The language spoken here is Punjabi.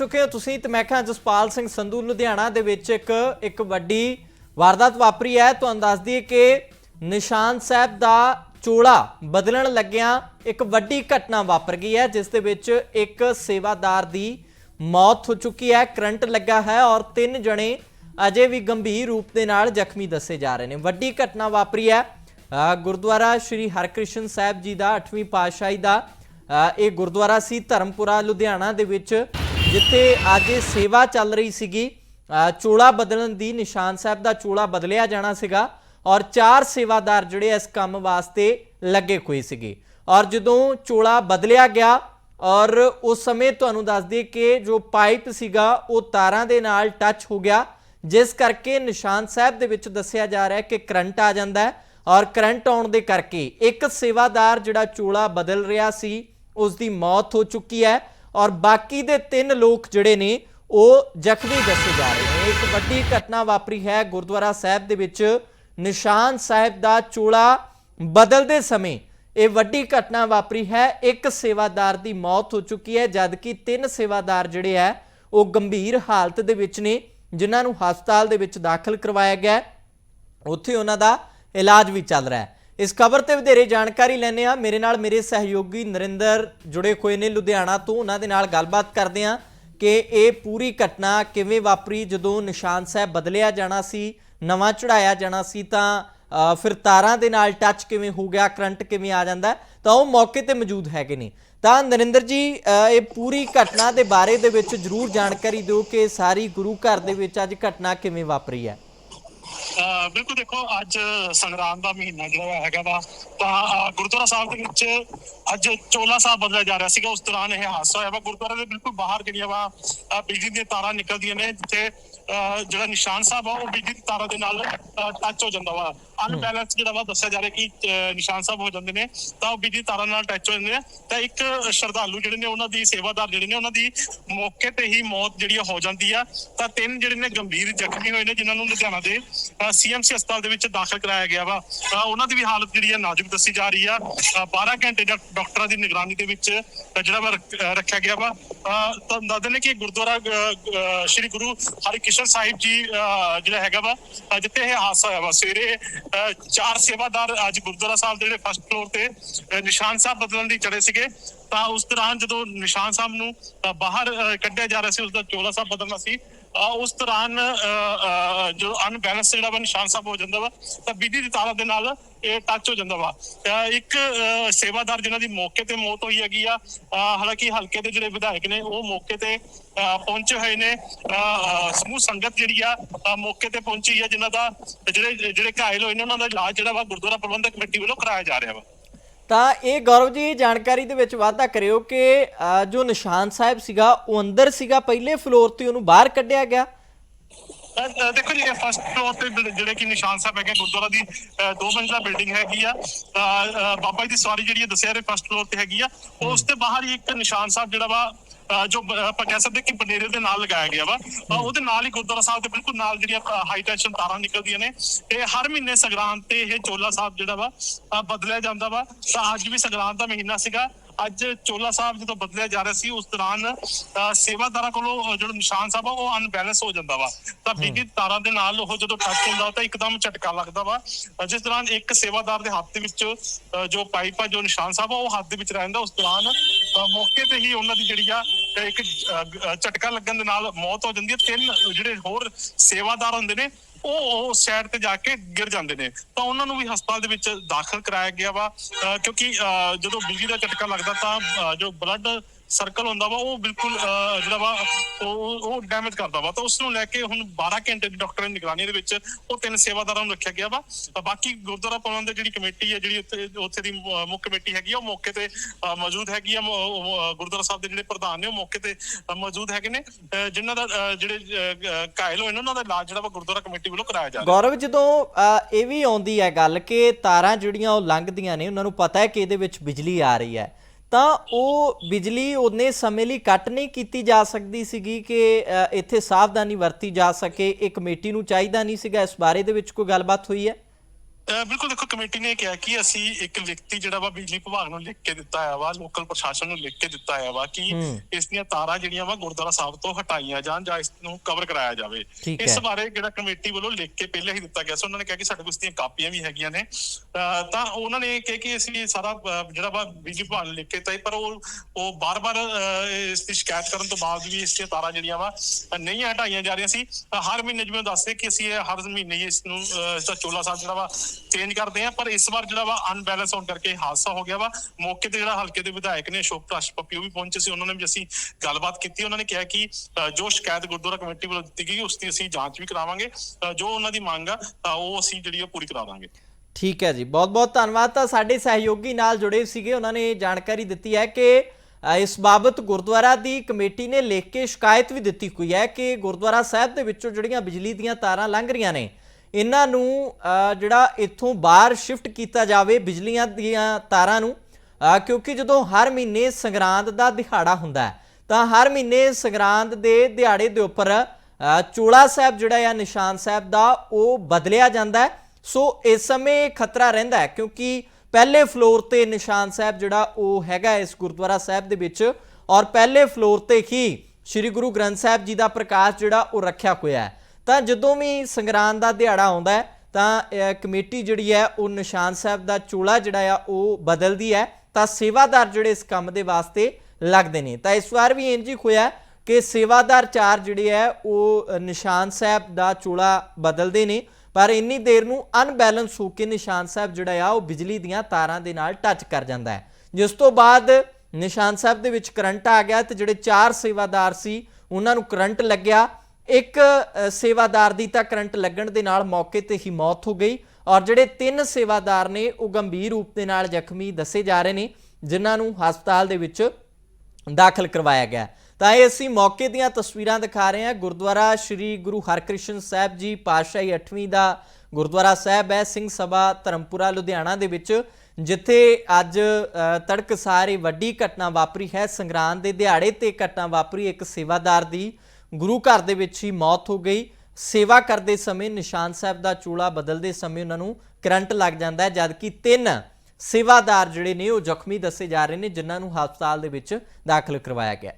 ਚੁੱਕੇ ਹੋ ਤੁਸੀਂ ਤੇ ਮੈਂ ਕਿਹਾ ਜਸਪਾਲ ਸਿੰਘ ਸੰਧੂ ਲੁਧਿਆਣਾ ਦੇ ਵਿੱਚ ਇੱਕ ਇੱਕ ਵੱਡੀ ਵਾਰਦਾਤ ਵਾਪਰੀ ਹੈ। ਤੁਹਾਨੂੰ ਦੱਸ ਦਈਏ ਕਿ ਨਿਸ਼ਾਨ ਸਾਹਿਬ ਦਾ ਚੋਲਾ ਬਦਲਣ ਲੱਗਿਆਂ ਇੱਕ ਵੱਡੀ ਘਟਨਾ ਵਾਪਰ ਗਈ ਹੈ, ਜਿਸ ਦੇ ਵਿੱਚ ਇੱਕ ਸੇਵਾਦਾਰ ਦੀ ਮੌਤ ਹੋ ਚੁੱਕੀ ਹੈ। ਕਰੰਟ ਲੱਗਾ ਹੈ ਔਰ ਤਿੰਨ ਜਣੇ ਅਜੇ ਵੀ ਗੰਭੀਰ ਰੂਪ ਦੇ ਨਾਲ ਜ਼ਖਮੀ ਦੱਸੇ ਜਾ ਰਹੇ ਨੇ। ਵੱਡੀ ਘਟਨਾ ਵਾਪਰੀ ਹੈ। ਗੁਰਦੁਆਰਾ ਸ਼੍ਰੀ ਹਰਕ੍ਰਿਸ਼ਨ ਸਾਹਿਬ ਜੀ ਦਾ 8ਵੀਂ ਪਾਤਸ਼ਾਹੀ ਦਾ। ਇਹ ਗੁਰਦੁਆਰਾ ਸੀ ਧਰਮਪੁਰਾ, ਲੁਧਿਆਣਾ ਦੇ ਵਿੱਚ। ਜਿੱਥੇ ਅੱਜ ਇਹ ਸੇਵਾ ਚੱਲ ਰਹੀ ਸੀਗੀ। ਚੋਲਾ ਬਦਲਣ ਦੀ ਨਿਸ਼ਾਨ ਸਾਹਿਬ ਦਾ ਚੋਲਾ ਬਦਲਿਆ ਜਾਣਾ ਸੀਗਾ ਔਰ ਚਾਰ ਸੇਵਾਦਾਰ ਜਿਹੜੇ ਇਸ ਕੰਮ ਵਾਸਤੇ ਲੱਗੇ ਹੋਏ ਸੀਗੇ। ਔਰ ਜਦੋਂ ਚੋਲਾ ਬਦਲਿਆ ਗਿਆ ਔਰ ਉਸ ਸਮੇਂ ਤੁਹਾਨੂੰ ਦੱਸ ਦਈਏ ਕਿ ਜੋ ਪਾਈਪ ਸੀਗਾ ਉਹ ਤਾਰਾਂ ਦੇ ਨਾਲ ਟੱਚ ਹੋ ਗਿਆ। ਜਿਸ ਕਰਕੇ ਨਿਸ਼ਾਨ ਸਾਹਿਬ ਦੇ ਵਿੱਚ ਦੱਸਿਆ ਜਾ ਰਿਹਾ ਹੈ ਕਿ ਕਰੰਟ ਆ ਜਾਂਦਾ ਹੈ ਔਰ ਕਰੰਟ ਆਉਣ ਦੇ ਕਰਕੇ ਇੱਕ ਸੇਵਾਦਾਰ ਜਿਹੜਾ ਚੋਲਾ ਬਦਲ ਰਿਹਾ ਸੀ ਉਸ ਦੀ ਮੌਤ ਹੋ ਚੁੱਕੀ ਹੈ। ਔਰ ਬਾਕੀ ਦੇ ਤਿੰਨ ਲੋਕ ਜਿਹੜੇ ਨੇ, ਉਹ ਜ਼ਖਮੀ ਦੱਸੇ ਜਾ ਰਹੇ ਨੇ। ਇੱਕ ਵੱਡੀ ਘਟਨਾ ਵਾਪਰੀ ਹੈ ਗੁਰਦੁਆਰਾ ਸਾਹਿਬ ਦੇ ਵਿੱਚ। ਨਿਸ਼ਾਨ ਸਾਹਿਬ ਦਾ ਚੋਲਾ ਬਦਲਦੇ ਸਮੇਂ ਇਹ ਵੱਡੀ ਘਟਨਾ ਵਾਪਰੀ ਹੈ। ਇੱਕ ਸੇਵਾਦਾਰ ਦੀ ਮੌਤ ਹੋ ਚੁੱਕੀ ਹੈ, ਜਦਕਿ ਤਿੰਨ ਸੇਵਾਦਾਰ ਜਿਹੜੇ ਹੈ, ਉਹ ਗੰਭੀਰ ਹਾਲਤ ਦੇ ਵਿੱਚ ਨੇ, ਜਿਨ੍ਹਾਂ ਨੂੰ ਹਸਪਤਾਲ ਦੇ ਵਿੱਚ ਦਾਖਲ ਕਰਵਾਇਆ ਗਿਆ ਉੱਥੇ ਉਹਨਾਂ ਦਾ ਇਲਾਜ ਵੀ ਚੱਲ ਰਿਹਾ ਹੈ। ਇਸ ਖਬਰ ਤੇ ਵਧੇਰੇ ਜਾਣਕਾਰੀ ਲੈਣੇ ਆ ਮੇਰੇ ਨਾਲ ਮੇਰੇ ਸਹਿਯੋਗੀ ਨਰਿੰਦਰ ਜੁੜੇ ਹੋਏ ਨੇ ਲੁਧਿਆਣਾ ਤੋਂ। ਉਹਨਾਂ ਦੇ ਨਾਲ ਗੱਲਬਾਤ ਕਰਦੇ ਆ ਕਿ ਇਹ ਪੂਰੀ ਘਟਨਾ ਕਿਵੇਂ ਵਾਪਰੀ, ਜਦੋਂ ਨਿਸ਼ਾਨ ਸਾਹਿਬ ਬਦਲਿਆ ਜਾਣਾ ਸੀ, ਨਵਾਂ ਚੜਾਇਆ ਜਾਣਾ ਸੀ, ਤਾਂ ਫਿਰ ਤਾਰਾਂ ਦੇ ਨਾਲ ਟੱਚ ਕਿਵੇਂ ਹੋ ਗਿਆ, ਕਰੰਟ ਕਿਵੇਂ ਆ ਜਾਂਦਾ, ਤਾਂ ਉਹ ਮੌਕੇ ਤੇ ਮੌਜੂਦ ਹੈਗੇ ਨੇ। ਤਾਂ ਨਰਿੰਦਰ ਜੀ ਇਹ ਪੂਰੀ ਘਟਨਾ ਦੇ ਬਾਰੇ ਦੇ ਵਿੱਚ ਜਰੂਰ ਜਾਣਕਾਰੀ ਦਿਓ ਕਿ ਸਾਰੀ ਗੁਰੂ ਘਰ ਦੇ ਵਿੱਚ ਅੱਜ ਘਟਨਾ ਕਿਵੇਂ ਵਾਪਰੀ ਹੈ। ਬਿਲਕੁਲ ਦੇਖੋ, ਅੱਜ ਸੰਗਰਾਮ ਦਾ ਮਹੀਨਾ ਜਿਹੜਾ ਹੈਗਾ ਵਾ, ਤਾਂ, ਅਹ ਗੁਰਦੁਆਰਾ ਸਾਹਿਬ ਦੇ ਵਿੱਚ ਅੱਜ ਚੋਲਾ ਸਾਹਿਬ ਬਦਲਿਆ ਜਾ ਰਿਹਾ ਸੀਗਾ, ਉਸ ਦੌਰਾਨ ਇਹ ਹਾਦਸਾ ਹੋਇਆ ਵਾ। ਗੁਰਦੁਆਰੇ ਦੇ ਬਿਲਕੁਲ ਬਾਹਰ ਜਿਹੜੀਆਂ ਵਾ ਬਿਜਲੀ ਦੀਆਂ ਤਾਰਾਂ ਨਿਕਲਦੀਆਂ ਨੇ, ਜਿੱਥੇ, ਅਹ ਜਿਹੜਾ ਨਿਸ਼ਾਨ ਸਾਹਿਬ ਆ, ਉਹ ਬਿਜਲੀ ਦੀ ਤਾਰਾਂ ਦੇ ਨਾਲ ਟੱਚ ਹੋ ਜਾਂਦਾ ਵਾ। ਅਨਬੈਲੈਂਸ ਜਿਹੜਾ ਵਾ ਦੱਸਿਆ ਜਾ ਰਿਹਾ ਕਿ ਨਿਸ਼ਾਨ ਸਾਹਿਬ ਹੋ ਜਾਂਦੇ ਨੇ ਤਾਂ ਉਹ ਬਿਜਲੀ ਤਾਰਾਂ ਨਾਲ ਟੱਚ ਹੋ ਜਾਂਦੇ ਨੇ। ਤਾਂ ਇੱਕ ਸ਼ਰਧਾਲੂ ਜਿਹੜੇ ਨੇ ਉਹਨਾਂ ਦੀ ਸੇਵਾਦਾਰ ਜਿਹੜੇ ਨੇ ਉਹਨਾਂ ਦੀ ਮੌਕੇ ਤੇ ਹੀ ਮੌਤ ਜਿਹੜੀ ਹੋ ਜਾਂਦੀ ਆ। ਤਾਂ ਤਿੰਨ ਜਿਹੜੇ ਨੇ ਗੰਭੀਰ ਜ਼ਖਮੀ ਹੋਏ ਨੇ ਜਿਨ੍ਹਾਂ ਨੂੰ ਲੁਧਿਆਣਾ ਦੇ ਸੀਐਮਸੀ ਹਸਪਤਾਲ ਦੇ ਵਿੱਚ ਦਾਖਲ ਕਰਾਇਆ ਗਿਆ ਵਾ। ਤਾਂ ਉਹਨਾਂ ਦੀ ਵੀ ਹਾਲਤ ਜਿਹੜੀ ਆ ਨਾਜ਼ੁਕ ਦੱਸੀ ਜਾ ਰਹੀ ਆ। ਅਹ 12 ਘੰਟੇ ਡਾਕ- ਡਾਕਟਰਾਂ ਦੀ ਨਿਗਰਾਨੀ ਦੇ ਵਿੱਚ ਜਿਹੜਾ ਵਾ ਰੱਖਿਆ ਗਿਆ ਵਾ। ਤਾਂ ਦੱਸਦੇ ਨੇ ਕਿ ਗੁਰਦੁਆਰਾ ਸ਼੍ਰੀ ਗੁਰੂ ਹਰਿਕ੍ਰਿਸ਼ਨ ਸਾਹਿਬ ਜੀ ਜਿਹੜਾ ਹੈਗਾ ਵਾ ਜਿੱਥੇ ਇਹ ਹਾਦਸਾ ਹੋਇਆ ਵਾ ਸਵੇਰੇ ਚਾਰ ਸੇਵਾਦਾਰ ਅੱਜ ਗੁਰਦੁਆਰਾ ਸਾਹਿਬ ਦੇ ਜਿਹੜੇ ਫਸਟ ਫਲੋਰ ਤੇ ਨਿਸ਼ਾਨ ਸਾਹਿਬ ਬਦਲਣ ਲਈ ਚੜੇ ਸੀਗੇ। ਤਾਂ ਉਸ ਦੌਰਾਨ ਜਦੋਂ ਨਿਸ਼ਾਨ ਸਾਹਿਬ ਨੂੰ ਅਹ, ਬਾਹਰ ਅਹ, ਕੱਢਿਆ ਜਾ ਰਿਹਾ ਸੀ ਉਸ ਦਾ ਚੋਲਾ ਸਾਹਿਬ ਬਦਲਣਾ ਸੀ। ਉਸ ਦੌਰਾਨ ਜੋ ਅਨਬੈਲੈਂਸ ਜਿਹੜਾ ਵਾ ਨਿਸ਼ਾਨ ਸਾਹਿਬ ਹੋ ਜਾਂਦਾ ਵਾ ਤਾਂ ਬਿਜਲੀ ਦੀ ਤਾਰਾਂ ਦੇ ਨਾਲ ਇਹ ਟੱਚ ਹੋ ਜਾਂਦਾ ਵਾ। ਇੱਕ ਸੇਵਾਦਾਰ ਜਿਨ੍ਹਾਂ ਦੀ ਮੌਕੇ ਤੇ ਮੌਤ ਹੋਈ ਹੈਗੀ ਆ ਹਾਲਾਂਕਿ ਹਲਕੇ ਦੇ ਜਿਹੜੇ ਵਿਧਾਇਕ ਨੇ ਉਹ ਮੌਕੇ ਤੇ ਅਹ, ਪਹੁੰਚੇ ਹੋਏ ਨੇ। ਅਹ, ਸਮੂਹ ਸੰਗਤ ਜਿਹੜੀ ਆ ਮੌਕੇ ਤੇ ਪਹੁੰਚੀ ਆ ਜਿਨ੍ਹਾਂ ਦਾ ਜਿਹੜੇ ਜਿਹੜੇ ਘਾਇਲ ਹੋਏ ਨੇ ਉਹਨਾਂ ਦਾ ਇਲਾਜ ਜਿਹੜਾ ਵਾ ਗੁਰਦੁਆਰਾ ਪ੍ਰਬੰਧਕ ਕਮੇਟੀ ਵੱਲੋਂ ਕਰਾਇਆ ਜਾ ਰਿਹਾ ਵਾ। ਤਾਂ ਇਹ ਗੌਰਵ ਜੀ ਜਾਣਕਾਰੀ ਦੇ ਵਿੱਚ ਵਾਅਦਾ ਕਰਿਓ ਕਿ ਜੋ ਨਿਸ਼ਾਨ ਸਾਹਿਬ ਸੀਗਾ, ਉਹ ਅੰਦਰ ਸੀਗਾ, ਪਹਿਲੇ ਫਲੋਰ ਤੇ ਉਹਨੂੰ ਬਾਹਰ ਕੱਢਿਆ ਗਿਆ? ਅਹ ਦੇਖੋ ਜੀ ਫਸਟ ਫਲੋਰ ਤੇ ਜਿਹੜੇ- ਜਿਹੜੇ ਕਿ ਨਿਸ਼ਾਨ ਸਾਹਿਬ ਹੈਗੇ, ਗੁਰਦੁਆਰਾ ਦੀ ਅਹ ਦੋ ਮੰਜ਼ਿਲਾ ਬਿਲਡਿੰਗ ਹੈਗੀ ਆ। ਅਹ ਅਹ ਬਾਬਾ ਜੀ ਦੀ ਸਵਾਰੀ ਜਿਹੜੀ ਹੈ, ਦੱਸਿਆ ਰੇ ਫਸਟ ਫਲੋਰ ਤੇ ਹੈਗੀ ਆ। ਉਸ ਤੇ ਬਾਹਰ ਹੀ ਇੱਕ ਨਿਸ਼ਾਨ ਸਾਹਿਬ ਜਿਹੜਾ ਵਾ ਜੋ ਆਪਾਂ ਕਹਿ ਸਕਦੇ ਕਿ ਬਨੇਰੇ ਦੇ ਨਾਲ ਲਗਾਇਆ ਗਿਆ ਵਾ ਉਹਦੇ ਨਾਲ ਹੀ ਗੁਰਦੁਆਰਾ ਸਾਹਿਬ ਦੇ ਬਿਲਕੁਲ ਨਾਲ ਜਿਹੜੀਆਂ ਹਾਈ ਟੈਂਸ਼ਨ ਤਾਰਾਂ ਨਿਕਲਦੀਆਂ ਨੇ। ਤੇ ਹਰ ਮਹੀਨੇ ਸੰਗਰਾਂਦ ਤੇ ਇਹ ਚੋਲਾ ਸਾਹਿਬ ਜਿਹੜਾ ਵਾ ਬਦਲਿਆ ਜਾਂਦਾ ਵਾ। ਤਾਂ ਅੱਜ ਵੀ ਸੰਗਰਾਂਦ ਦਾ ਮਹੀਨਾ ਸੀਗਾ। ਅੱਜ ਚੋਲਾ ਸਾਹਿਬ ਜਦੋਂ ਬਦਲਿਆ ਜਾ ਰਿਹਾ ਸੀ ਉਸ ਦੌਰਾਨ ਸੇਵਾਦਾਰਾਂ ਕੋਲੋਂ ਜਿਹੜਾ ਨਿਸ਼ਾਨ ਸਾਹਿਬ ਆ ਉਹ ਅਨਬੈਲੈਂਸ ਹੋ ਜਾਂਦਾ ਵਾ। ਤਾਂ ਬਿਜਲੀ ਤਾਰਾਂ ਦੇ ਨਾਲ ਉਹ ਜਦੋਂ ਟੱਚ ਹੁੰਦਾ ਤਾਂ ਇੱਕਦਮ ਝਟਕਾ ਲੱਗਦਾ ਵਾ। ਜਿਸ ਦੌਰਾਨ ਇੱਕ ਸੇਵਾਦਾਰ ਦੇ ਹੱਥ ਦੇ ਵਿੱਚ ਜੋ ਪਾਈਪ ਆ ਜੋ ਨਿਸ਼ਾਨ ਸਾਹਿਬ ਆ ਉਹ ਹੱਥ ਦੇ ਵਿੱਚ ਰਹਿੰਦਾ। ਉਸ ਦੌਰਾਨ ਮੌਕੇ ਤੇ ਹੀ ਉਹਨਾਂ ਦੀ ਜਿਹੜੀ ਆ ਇੱਕ ਝਟਕਾ ਲੱਗਣ ਦੇ ਨਾਲ ਮੌਤ ਹੋ ਜਾਂਦੀ ਹੈ। ਤਿੰਨ ਜਿਹੜੇ ਹੋਰ ਸੇਵਾਦਾਰ ਹੁੰਦੇ ਨੇ ਉਹ ਉਹ ਸਾਈਡ ਤੇ ਜਾ ਕੇ ਗਿਰ ਜਾਂਦੇ ਨੇ। ਤਾਂ ਉਹਨਾਂ ਨੂੰ ਵੀ ਹਸਪਤਾਲ ਦੇ ਵਿੱਚ ਦਾਖਲ ਕਰਾਇਆ ਗਿਆ ਵਾ। ਕਿਉਂਕਿ ਜਦੋਂ ਬਿਜਲੀ ਦਾ ਝਟਕਾ ਲੱਗਦਾ ਤਾਂ ਜੋ ਬਲੱਡ ਸਰਕਲ ਹੁੰਦਾ ਵਾ ਉਹ ਬਿਲਕੁਲ ਜਿਹੜਾ ਵਾ ਉਹ ਉਹ ਡੈਮੇਜ ਕਰਦਾ ਵਾ। ਤਾਂ ਉਸ ਨੂੰ ਲੈ ਕੇ ਹੁਣ 12 ਘੰਟੇ ਦੀ ਡਾਕਟਰ ਦੀ ਨਿਗਰਾਨੀ ਦੇ ਵਿੱਚ ਉਹ ਤਿੰਨ ਸੇਵਾਦਾਰਾਂ ਨੂੰ ਰੱਖਿਆ ਗਿਆ ਵਾ। ਬਾਕੀ ਗੁਰਦੁਆਰਾ ਪ੍ਰਬੰਧਕ ਜਿਹੜੀ ਕਮੇਟੀ ਹੈ ਜਿਹੜੀ ਉੱਥੇ ਦੀ ਮੁੱਖ ਕਮੇਟੀ ਹੈਗੀ ਆ ਉਹ ਮੌਕੇ ਤੇ ਮੌਜੂਦ ਹੈਗੀ ਆ। ਗੁਰਦੁਆਰਾ ਸਾਹਿਬ ਦੇ ਜਿਹੜੇ ਪ੍ਰਧਾਨ ਨੇ ਉਹ ਮੌਕੇ ਤੇ ਮੌਜੂਦ ਹੈਗੇ ਨੇ। ਅਹ ਜਿਨ੍ਹਾਂ ਦਾ ਜਿਹੜੇ ਅਹ, ਘਾਇਲ ਹੋਏ ਨੇ ਉਹਨਾਂ ਦਾ ਇਲਾਜ ਜਿਹੜਾ ਵਾ ਗੁਰਦੁਆਰਾ ਕਮੇਟੀ ਵੱਲੋਂ ਕਰਾਇਆ ਜਾ ਰਿਹਾ। ਗੌਰਵ, ਜਦੋਂ ਇਹ ਵੀ ਆਉਂਦੀ ਹੈ ਗੱਲ ਕਿ ਤਾਰਾਂ ਜਿਹੜੀਆਂ ਉਹ ਲੰਘਦੀਆਂ ਨੇ, ਉਹਨਾਂ ਨੂੰ ਪਤਾ ਹੈ ਕਿ ਇਹਦੇ ਵਿੱਚ ਬਿਜਲੀ ਆ ਰਹੀ ਹੈ। ਤਾਂ ਉਹ ਬਿਜਲੀ ਉਹਨੇ ਸਮੇਂ ਲਈ ਕੱਟ ਨਹੀਂ ਕੀਤੀ ਜਾ ਸਕਦੀ ਸੀਗੀ ਕਿ ਇੱਥੇ ਸਾਵਧਾਨੀ ਵਰਤੀ ਜਾ ਸਕੇ ਇਹ ਕਮੇਟੀ ਨੂੰ ਚਾਹੀਦਾ ਨਹੀਂ ਸੀਗਾ। ਇਸ ਬਾਰੇ ਦੇ ਵਿੱਚ ਕੋਈ ਗੱਲਬਾਤ ਹੋਈ ਹੈ? ਬਿਲਕੁਲ ਦੇਖੋ ਕਮੇਟੀ ਨੇ ਕਿਹਾ ਕਿ ਅਸੀਂ ਇੱਕ ਵਿਅਕਤੀ ਜਿਹੜਾ ਵਾ ਬਿਜਲੀ ਵਿਭਾਗ ਨੂੰ ਲਿਖ ਕੇ ਦਿੱਤਾ ਹੈ ਵਾ ਲੋਕਲ ਪ੍ਰਸ਼ਾਸਨ ਨੂੰ ਲਿਖ ਕੇ ਦਿੱਤਾ ਹੈ ਵਾ ਕਿ। ਇਸ ਦੀਆਂ ਤਾਰਾਂ ਜਿਹੜੀਆਂ ਵਾ ਗੁਰਦੁਆਰਾ ਸਾਹਿਬ ਤੋਂ ਹਟਾਈਆਂ ਜਾਣ ਜਾਂ ਇਸ ਨੂੰ ਕਵਰ ਕਰਾਇਆ ਜਾਵੇ ਇਸ। ਬਾਰੇ ਜਿਹੜਾ ਕਮੇਟੀ ਵੱਲੋਂ ਲਿਖ ਕੇ ਪਹਿਲੇ ਹੀ ਦਿੱਤਾ ਗਿਆ ਸੀ ਉਹਨਾਂ ਨੇ ਕਿਹਾ ਕਿ ਸਾਡੇ ਕੋਲ ਇਸ ਦੀਆਂ ਕਾਪੀਆਂ ਵੀ ਹੈਗੀਆਂ ਨੇ ਤਾਂ ਉਹਨਾਂ ਨੇ ਕਿਹਾ ਕਿ ਅਸੀਂ ਸਾਰਾ ਜਿਹੜਾ ਵਾ ਬਿਜਲੀ ਵਿਭਾਗ ਨੂੰ ਲਿਖ ਕੇ ਦਿੱਤਾ ਪਰ ਉਹ ਉਹ ਬਾਰ-ਬਾਰ ਇਸ ਦੀ ਸ਼ਿਕਾਇਤ ਕਰਨ ਤੋਂ ਬਾਅਦ ਵੀ ਇਸ ਦੀਆਂ ਤਾਰਾਂ ਜਿਹੜੀਆਂ ਵਾ ਨਹੀਂ ਹਟਾਈਆਂ ਜਾ ਰਹੀਆਂ ਸੀ ਹਰ ਮਹੀਨੇ ਜਿਵੇਂ ਦੱਸਦੇ ਕਿ ਅਸੀਂ ਇਹ ਹਰ ਮਹੀਨੇ ਇਸ ਨੂੰ ਇਸ ਦਾ ਚੋਲਾ ਸਾਹਿਬ ਜਿਹੜਾ ਵਾ ਚੇਂਜ ਕਰਦੇ ਆ, ਪਰ ਇਸ ਵਾਰ ਜਿਹੜਾ ਵਾ ਅਨਬੈਲੈਂਸ ਹੋਣ ਕਰਕੇ ਹਾਦਸਾ ਹੋ ਗਿਆ ਵਾ। ਮੌਕੇ ਤੇ ਜਿਹੜਾ ਹਲਕੇ ਦੇ ਵਿਧਾਇਕ ਨੇ ਅਸ਼ੋਕ ਪ੍ਰਕਾਸ਼ ਉਹ ਵੀ ਪਹੁੰਚੇ ਸੀ। ਉਹਨਾਂ ਨੇ ਵੀ ਅਸੀਂ ਗੱਲਬਾਤ ਕੀਤੀ। ਉਹਨਾਂ ਨੇ ਕਿਹਾ ਕਿ ਜੋ ਸ਼ਿਕਾਇਤ ਗੁਰਦੁਆਰਾ ਕਮੇਟੀ ਵੱਲੋਂ ਦਿੱਤੀ ਗਈ, ਉਸ ਦੀ ਅਸੀਂ ਜਾਂਚ ਵੀ ਕਰਾਵਾਂਗੇ। ਜੋ ਉਹਨਾਂ ਦੀ ਮੰਗ ਆ, ਤਾਂ ਉਹ ਅਸੀਂ ਜਿਹੜੀ ਆ ਪੂਰੀ ਕਰਾ ਦਾਂਗੇ। ਠੀਕ ਹੈ ਜੀ। ਬਹੁਤ ਬਹੁਤ ਧੰਨਵਾਦ। ਤਾਂ ਸਾਡੇ ਸਹਿਯੋਗੀ ਨਾਲ ਜੁੜੇ ਸੀਗੇ। ਉਹਨਾਂ ਨੇ ਜਾਣਕਾਰੀ ਦਿੱਤੀ ਹੈ ਕਿ ਇਸ ਬਾਬਤ ਗੁਰਦੁਆਰਾ ਦੀ ਕਮੇਟੀ ਨੇ ਲਿਖ ਕੇ ਸ਼ਿਕਾਇਤ ਵੀ ਦਿੱਤੀ ਹੋਈ ਹੈ ਕਿ ਗੁਰਦੁਆਰਾ ਸਾਹਿਬ ਦੇ ਵਿੱਚੋਂ ਜਿਹੜੀਆਂ ਬਿਜਲੀ ਦੀਆਂ ਤਾਰਾਂ ਲੰਘ ਰਹੀਆਂ ਨੇ ਇਹਨਾਂ ਨੂੰ ਜਿਹੜਾ ਇੱਥੋਂ ਬਾਹਰ ਸ਼ਿਫਟ ਕੀਤਾ ਜਾਵੇ ਬਿਜਲੀਆਂ ਦੀਆਂ ਤਾਰਾਂ ਨੂੰ ਕਿਉਂਕਿ ਜਦੋਂ ਹਰ ਮਹੀਨੇ ਸੰਗਰਾਂਦ ਦਾ ਦਿਹਾੜਾ ਹੁੰਦਾ ਹੈ, ਤਾਂ ਹਰ ਮਹੀਨੇ ਸੰਗਰਾਂਦ ਦੇ ਦਿਹਾੜੇ ਦੇ ਉੱਪਰ ਚੋਲਾ ਸਾਹਿਬ ਜਿਹੜਾ ਆ, ਨਿਸ਼ਾਨ ਸਾਹਿਬ ਦਾ, ਉਹ ਬਦਲਿਆ ਜਾਂਦਾ ਹੈ। ਸੋ ਇਸ ਸਮੇਂ ਖਤਰਾ ਰਹਿੰਦਾ ਹੈ, ਕਿਉਂਕਿ ਪਹਿਲੇ ਫਲੋਰ ਤੇ ਨਿਸ਼ਾਨ ਸਾਹਿਬ ਜਿਹੜਾ ਉਹ ਹੈਗਾ ਇਸ ਗੁਰਦੁਆਰਾ ਸਾਹਿਬ ਦੇ ਵਿੱਚ, ਔਰ ਪਹਿਲੇ ਫਲੋਰ ਤੇ ਹੀ ਸ੍ਰੀ ਗੁਰੂ ਗ੍ਰੰਥ ਸਾਹਿਬ ਜੀ ਦਾ ਪ੍ਰਕਾਸ਼ ਜਿਹੜਾ ਉਹ ਰੱਖਿਆ ਹੋਇਆ ਹੈ। ਤਾਂ ਜਦੋਂ ਵੀ ਸੰਗਰਾਂਦ ਦਾ ਦਿਹਾੜਾ ਆਉਂਦਾ ਹੈ, ਤਾਂ ਕਮੇਟੀ ਜਿਹੜੀ ਹੈ, ਉਹ ਨਿਸ਼ਾਨ ਸਾਹਿਬ ਦਾ ਚੋਲਾ ਜਿਹੜਾ ਆ, ਉਹ ਬਦਲਦੀ ਹੈ। ਤਾਂ ਸੇਵਾਦਾਰ ਜਿਹੜੇ ਇਸ ਕੰਮ ਦੇ ਵਾਸਤੇ ਲੱਗਦੇ ਨੇ। ਤਾਂ ਇਸ ਵਾਰ ਵੀ ਇੰਜ ਹੀ ਹੋਇਆ ਕਿ ਸੇਵਾਦਾਰ ਚਾਰ ਜਿਹੜੇ ਹੈ, ਉਹ ਨਿਸ਼ਾਨ ਸਾਹਿਬ ਦਾ ਚੋਲਾ ਬਦਲਦੇ ਨੇ। ਪਰ ਇੰਨੀ ਦੇਰ ਨੂੰ ਅਨਬੈਲੈਂਸ ਹੋ ਕੇ ਨਿਸ਼ਾਨ ਸਾਹਿਬ ਜਿਹੜਾ ਆ, ਉਹ ਬਿਜਲੀ ਦੀਆਂ ਤਾਰਾਂ ਦੇ ਨਾਲ ਟੱਚ ਕਰ ਜਾਂਦਾ ਹੈ। ਜਿਸ ਤੋਂ ਬਾਅਦ ਨਿਸ਼ਾਨ ਸਾਹਿਬ ਦੇ ਵਿੱਚ ਕਰੰਟ ਆ ਗਿਆ ਤੇ ਜਿਹੜੇ ਚਾਰ ਸੇਵਾਦਾਰ ਸੀ, ਉਹਨਾਂ ਨੂੰ ਕਰੰਟ ਲੱਗਿਆ। ਇੱਕ ਸੇਵਾਦਾਰ ਦੀ ਤਾਂ ਕਰੰਟ ਲੱਗਣ ਦੇ ਨਾਲ ਮੌਕੇ ਤੇ ਹੀ ਮੌਤ ਹੋ ਗਈ ਔਰ ਜਿਹੜੇ ਤਿੰਨ ਸੇਵਾਦਾਰ ਨੇ ਉਹ ਗੰਭੀਰ ਰੂਪ ਦੇ ਨਾਲ ਜ਼ਖਮੀ ਦੱਸੇ ਜਾ ਰਹੇ ਨੇ ਜਿਨ੍ਹਾਂ ਨੂੰ ਹਸਪਤਾਲ ਦੇ ਵਿੱਚ ਦਾਖਲ ਕਰਵਾਇਆ ਗਿਆ। ਤਾਂ ਇਹ ਅਸੀਂ ਮੌਕੇ ਦੀਆਂ ਤਸਵੀਰਾਂ ਦਿਖਾ ਰਹੇ ਹਾਂ। ਗੁਰਦੁਆਰਾ ਸ੍ਰੀ ਗੁਰੂ ਹਰਕ੍ਰਿਸ਼ਨ ਸਾਹਿਬ ਜੀ ਪਾਤਸ਼ਾਹੀ 8ਵੀਂ ਦਾ ਗੁਰਦੁਆਰਾ ਸਾਹਿਬ ਹੈ ਸਿੰਘ ਸਭਾ ਧਰਮਪੁਰਾ ਲੁਧਿਆਣਾ ਦੇ ਵਿੱਚ ਜਿੱਥੇ ਅੱਜ ਅ, ਤੜਕਸਾਰ ਇਹ ਵੱਡੀ ਘਟਨਾ ਵਾਪਰੀ ਹੈ। ਸੰਗਰਾਂਦ ਦੇ ਦਿਹਾੜੇ ਤੇ ਘਟਨਾ ਵਾਪਰੀ। ਇੱਕ ਸੇਵਾਦਾਰ ਦੀ ਗੁਰੂ ਘਰ ਦੇ ਵਿੱਚ ਹੀ ਮੌਤ ਹੋ ਗਈ। ਸੇਵਾ ਕਰਦੇ ਸਮੇਂ ਨਿਸ਼ਾਨ ਸਾਹਿਬ ਦਾ ਚੂਲਾ ਬਦਲਦੇ ਸਮੇਂ ਉਹਨਾਂ ਨੂੰ ਕਰੰਟ ਲੱਗ ਜਾਂਦਾ ਹੈ, ਜਦਕਿ ਤਿੰਨ ਸੇਵਾਦਾਰ ਜਿਹੜੇ ਨੇ ਉਹ ਜ਼ਖਮੀ ਦੱਸੇ ਜਾ ਰਹੇ ਨੇ, ਜਿਨ੍ਹਾਂ ਨੂੰ ਹਸਪਤਾਲ ਦੇ ਵਿੱਚ ਦਾਖਲ ਕਰਵਾਇਆ ਗਿਆ